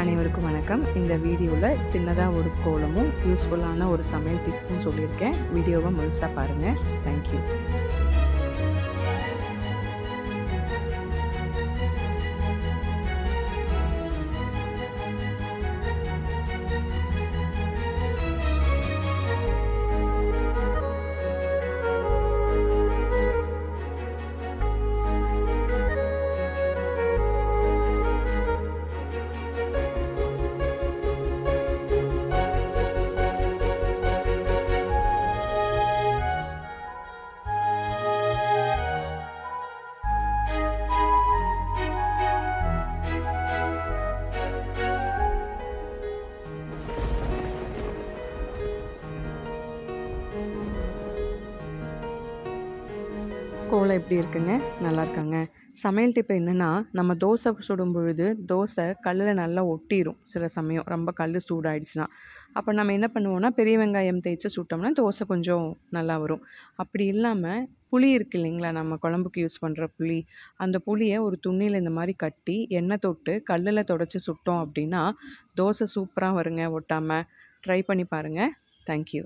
அனைவருக்கும் வணக்கம். இந்த வீடியோவில் சின்னதாக ஒரு கோலமும் யூஸ்ஃபுல்லான ஒரு சமையல் டிப்பும் சொல்லியிருக்கேன். வீடியோவை முழுசாக பாருங்கள் தேங்க்யூ கோலம் எப்படி இருக்குங்க? நல்லா இருக்காங்க. சமையல் டிப் என்னென்னா நம்ம தோசை சுடும் பொழுது தோசை கல்லில் நல்லா ஒட்டிடும் சில சமயம். ரொம்ப கல் சூடாயிடுச்சுன்னா. அப்போ நம்ம என்ன பண்ணுவோம்னா பெரிய வெங்காயம் தேய்ச்சி சுட்டோம்னா தோசை கொஞ்சம் நல்லா வரும். அப்படி இல்லாமல் புளி இருக்கு இல்லைங்களா? நம்ம குழம்புக்கு யூஸ் பண்ணுற புளி. அந்த புளியை ஒரு துணியில் இந்த மாதிரி கட்டி எண்ணெய் தொட்டு கல்லில் தொடச்சி சுட்டோம் அப்படின்னா தோசை சூப்பராக வருங்க ஒட்டாமல் ட்ரை பண்ணி பாருங்கள் தேங்க்யூ